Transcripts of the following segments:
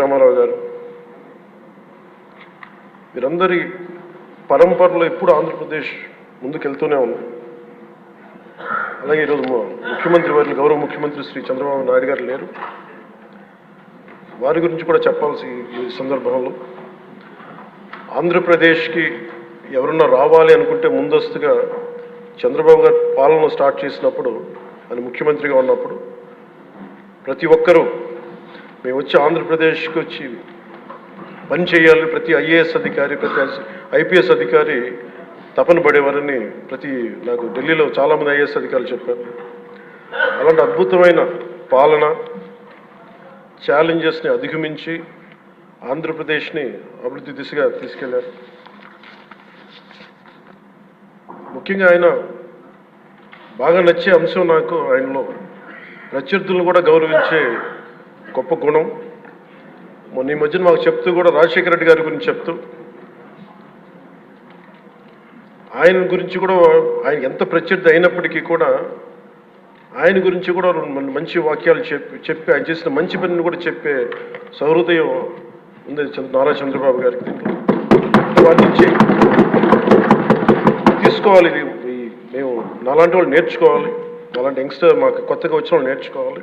రామారావు గారు. వీరందరి పరంపరలో ఎప్పుడు ఆంధ్రప్రదేశ్ ముందుకెళ్తూనే ఉంది. అలాగే ఈరోజు ముఖ్యమంత్రి వారి గౌరవ ముఖ్యమంత్రి శ్రీ చంద్రబాబు నాయుడు గారు లేరు. వారి గురించి కూడా చెప్పాల్సి ఈ సందర్భంలో ఆంధ్రప్రదేశ్కి ఎవరన్నా రావాలి అనుకుంటే ముందస్తుగా చంద్రబాబు గారు పాలన స్టార్ట్ చేసినప్పుడు ఆయన ముఖ్యమంత్రిగా ఉన్నప్పుడు ప్రతి ఒక్కరూ మేము వచ్చి ఆంధ్రప్రదేశ్కి వచ్చి పని చేయాలి ప్రతి ఐఏఎస్ అధికారి ప్రతి ఐపీఎస్ అధికారి తపన పడేవారని ప్రతి నాకు ఢిల్లీలో చాలామంది ఐఏఎస్ అధికారులు చెప్పారు. అలాంటి అద్భుతమైన పాలన ఛాలెంజెస్ని అధిగమించి ఆంధ్రప్రదేశ్ని అభివృద్ధి దిశగా తీసుకెళ్ళారు. ముఖ్యంగా ఆయన బాగా నచ్చే అంశం నాకు ఆయనలో ప్రత్యర్థులను కూడా గౌరవించే గొప్ప గుణం. మొన్న ఈ మధ్యన మాకు చెప్తూ కూడా రాజశేఖర రెడ్డి గారి గురించి చెప్తూ ఆయన గురించి కూడా ఆయన ఎంత ప్రత్యర్థి అయినప్పటికీ కూడా ఆయన గురించి కూడా మంచి వాక్యాలు చెప్పి చెప్పి ఆయన చేసిన మంచి పనిని కూడా చెప్పే సహృదయం ఉంది చంద్ర- నారా చంద్రబాబు గారికి దీంట్లో వాటి నుంచి తీసుకోవాలి ఇది మేము నాలాంటి వాళ్ళు నేర్చుకోవాలి. అలాంటి యంగ్స్టర్ మాకు కొత్తగా వచ్చిన వాళ్ళు నేర్చుకోవాలి.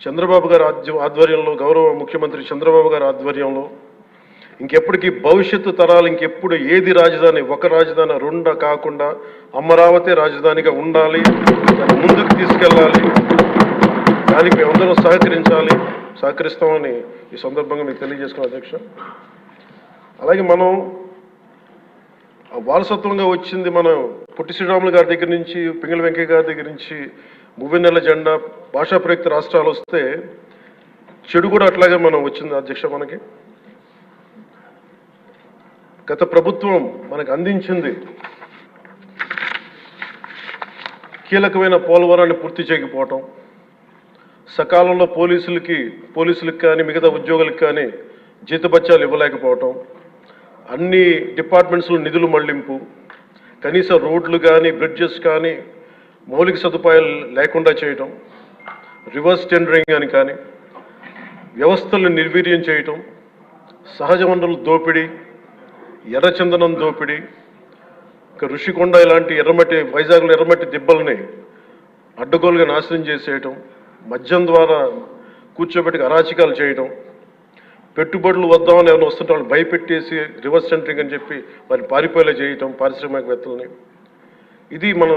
చంద్రబాబు గారు ఆధ్య- ఆధ్వర్యంలో గౌరవ ముఖ్యమంత్రి చంద్రబాబు గారి ఆధ్వర్యంలో ఇంకెప్పటికీ భవిష్యత్తు తరాలు ఇంకెప్పుడు ఏది రాజధాని ఒక రాజధాని రెండ కాకుండా అమరావతి రాజధానిగా ఉండాలి దాన్ని ముందుకు తీసుకెళ్ళాలి దానికి మేమందరం సహకరించాలి సహకరిస్తామని ఈ సందర్భంగా మీకు తెలియజేసుకున్న అధ్యక్ష. అలాగే మనం వారసత్వంగా వచ్చింది మనం పొట్టి శ్రీరాములు గారి దగ్గర నుంచి పింగళ వెంకయ్య గారి దగ్గర నుంచి మువ్వెన్నెల జెండా భాషా ప్రయుక్త రాష్ట్రాలు వస్తే చెడు కూడా అట్లాగే మనం వచ్చింది అధ్యక్ష మనకి. గత ప్రభుత్వం మనకు అందించింది కీలకమైన పోలవరాన్ని పూర్తి చేయకపోవటం సకాలంలో పోలీసులకి పోలీసులకు కానీ మిగతా ఉద్యోగులకు కానీ జీతబత్యాలు ఇవ్వలేకపోవటం అన్ని డిపార్ట్మెంట్స్లో నిధులు మళ్ళింపు కనీస రోడ్లు కానీ బ్రిడ్జెస్ కానీ మౌలిక సదుపాయాలు లేకుండా చేయటం రివర్స్ టెండరింగ్ అని కానీ వ్యవస్థలను నిర్వీర్యం చేయటం సహజ వనరుల దోపిడీ ఎర్రచందనం దోపిడీ ఇంకా ఋషికొండ ఇలాంటి ఎర్రమట్టి వైజాగ్లో ఎర్రమట్టి దిబ్బల్ని అడ్డగోలుగా నాశనం చేసేయటం మద్యం ద్వారా కూర్చోబెట్టి అరాచకాలు చేయటం పెట్టుబడులు వద్దామని ఎవరైనా వస్తుంటే వాళ్ళు భయపెట్టేసి రివర్స్ సెంటరింగ్ అని చెప్పి వారిని పారిపోయేలా చేయటం పారిశ్రామికవేత్తలని. ఇది మనం